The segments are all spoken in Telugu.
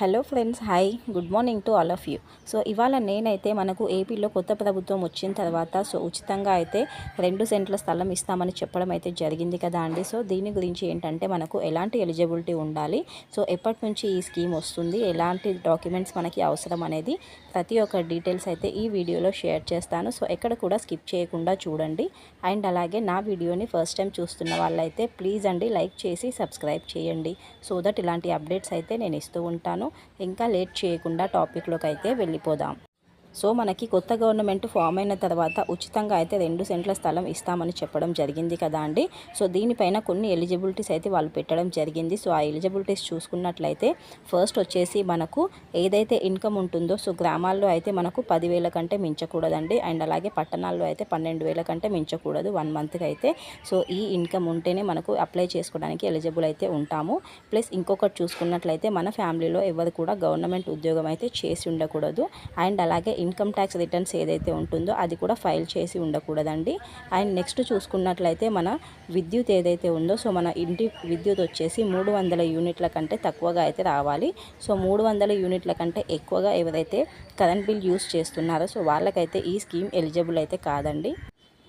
Hello friends hi. Good morning to all of you. So ఇవాళ నేనైతే మనకు ఏపీలో కొత్త ప్రభుత్వం వచ్చిన తర్వాత సో ఉచితంగా అయితే రెండు సెంట్ల స్థలం ఇస్తామని చెప్పడం అయితే జరిగింది కదా అండి. సో దీని గురించి ఏంటంటే మనకు ఎలాంటి ఎలిజిబిలిటీ ఉండాలి? సో ఎప్పటి నుంచి ఈ స్కీమ్ వస్తుంది? ఎలాంటి డాక్యుమెంట్స్ మనకి అవసరం అనేది ప్రతి ఒక్క డీటెయిల్స్ అయితే ఈ వీడియోలో షేర్ చేస్తాను. సో ఎక్కడ కూడా స్కిప్ చేయకుండా చూడండి. అండ్ అలాగే నా వీడియోని ఫస్ట్ టైం చూస్తున్న వాళ్ళైతే ప్లీజ్ అండి లైక్ చేసి సబ్స్క్రైబ్ చేయండి. సో దట్ ఇలాంటి అప్డేట్స్ అయితే నేను ఇస్తూ ఉంటాను. ఇంకా లేట్ చేయకుండా టాపిక్లోకి అయితే వెళ్ళిపోదాం. సో మనకి కొత్త గవర్నమెంట్ ఫామ్ అయిన తర్వాత ఉచితంగా అయితే రెండు సెంట్ల స్థలం ఇస్తామని చెప్పడం జరిగింది కదా అండి. సో దీనిపైన కొన్ని ఎలిజిబిలిటీస్ అయితే వాళ్ళు పెట్టడం జరిగింది. సో ఆ ఎలిజిబిలిటీస్ చూసుకున్నట్లయితే ఫస్ట్ వచ్చేసి మనకు ఏదైతే ఇన్కమ్ ఉంటుందో సో గ్రామాల్లో అయితే మనకు పదివేల కంటే మించకూడదండి. అండ్ అలాగే పట్టణాల్లో అయితే పన్నెండు వేల కంటే మించకూడదు వన్ మంత్కి అయితే. సో ఈ ఇన్కమ్ ఉంటేనే మనకు అప్లై చేసుకోవడానికి ఎలిజిబుల్ అయితే ఉంటాము. ప్లస్ ఇంకొకటి చూసుకున్నట్లయితే మన ఫ్యామిలీలో ఎవరు కూడా గవర్నమెంట్ ఉద్యోగం అయితే చేసి ఉండకూడదు. అండ్ అలాగే ఇన్కమ్ ట్యాక్స్ రిటర్న్స్ ఏదైతే ఉంటుందో అది కూడా ఫైల్ చేసి ఉండకూడదండి. అండ్ నెక్స్ట్ చూసుకున్నట్లయితే మన విద్యుత్ ఏదైతే ఉందో సో మన ఇంటి విద్యుత్ వచ్చేసి మూడు వందల యూనిట్ల కంటే తక్కువగా అయితే రావాలి. సో మూడు వందల యూనిట్ల కంటే ఎక్కువగా ఎవరైతే కరెంట్ బిల్ యూస్ చేస్తున్నారో సో వాళ్ళకైతే ఈ స్కీమ్ ఎలిజిబుల్ అయితే కాదండి.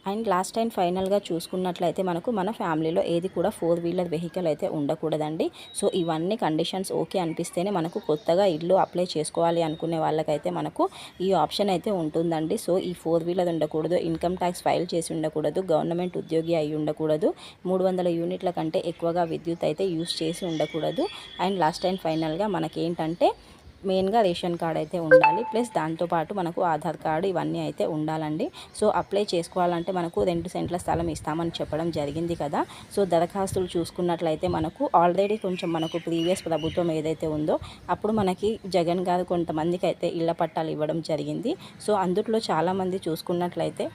అండ్ లాస్ట్ టైం ఫైనల్గా చూసుకున్నట్లయితే మనకు మన ఫ్యామిలీలో ఏది కూడా ఫోర్ వీలర్ వెహికల్ అయితే ఉండకూడదండి. సో ఇవన్నీ కండిషన్స్ ఓకే అనిపిస్తేనే మనకు కొత్తగా ఇల్లు అప్లై చేసుకోవాలి అనుకునే వాళ్ళకైతే మనకు ఈ ఆప్షన్ అయితే ఉంటుందండి. సో ఈ ఫోర్ వీలర్ ఉండకూడదు ఇన్కమ్ ట్యాక్స్ ఫైల్ చేసి ఉండకూడదు గవర్నమెంట్ ఉద్యోగి అయి ఉండకూడదు మూడు వందల యూనిట్ల కంటే ఎక్కువగా విద్యుత్ అయితే యూస్ చేసి ఉండకూడదు. అండ్ లాస్ట్ టైం ఫైనల్గా మనకేంటంటే మెయిన్గా రేషన్ కార్డ్ అయితే ఉండాలి. ప్లస్ దాంతోపాటు మనకు ఆధార్ కార్డు ఇవన్నీ అయితే ఉండాలండి. సో అప్లై చేసుకోవాలంటే మనకు రెండు సెంట్ల స్థలం ఇస్తామని చెప్పడం జరిగింది కదా. సో దరఖాస్తులు చూసుకున్నట్లయితే మనకు ఆల్రెడీ కొంచెం మనకు ప్రీవియస్ ప్రభుత్వం ఏదైతే ఉందో అప్పుడు మనకి జగన్ గారు కొంతమందికి అయితే ఇళ్ళ పట్టాలు ఇవ్వడం జరిగింది. సో అందుట్లో చాలామంది చూసుకున్నట్లయితే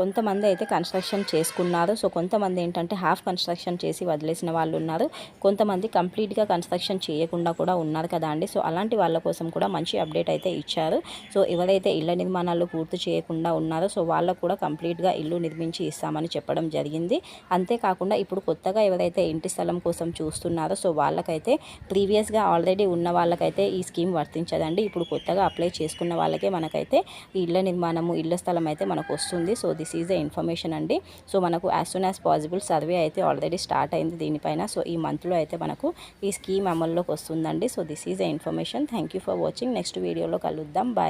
కొంతమంది అయితే కన్స్ట్రక్షన్ చేసుకున్నారు. సో కొంతమంది ఏంటంటే హాఫ్ కన్స్ట్రక్షన్ చేసి వదిలేసిన వాళ్ళు ఉన్నారు. కొంతమంది కంప్లీట్గా కన్స్ట్రక్షన్ చేయకుండా కూడా ఉన్నారు కదా అండి. సో అలాంటి వాళ్ళ కోసం కూడా మంచి అప్డేట్ అయితే ఇచ్చారు. సో ఎవరైతే ఇళ్ళ నిర్మాణాలు పూర్తి చేయకుండా ఉన్నారో సో వాళ్ళకు కూడా కంప్లీట్గా ఇల్లు నిర్మించి ఇస్తామని చెప్పడం జరిగింది. అంతేకాకుండా ఇప్పుడు కొత్తగా ఎవరైతే ఇంటి స్థలం కోసం చూస్తున్నారో సో వాళ్ళకైతే ప్రీవియస్గా ఆల్రెడీ ఉన్న వాళ్ళకైతే ఈ స్కీమ్ వర్తించదండి. ఇప్పుడు కొత్తగా అప్లై చేసుకున్న వాళ్ళకే మనకైతే ఈ ఇళ్ళ నిర్మాణము ఇళ్ళ స్థలం అయితే మనకు వస్తుంది. So this is the information అండి. సో మనకు as soon as possible survey అయితే ఆల్రెడీ స్టార్ట్ అయింది దీనిపైన. సో ఈ మంత్లో అయితే మనకు ఈ స్కీమ్ అమల్లోకి వస్తుందండి. So this is the information thank for watching next వీడియోలో కలుద్దాం. బాయ్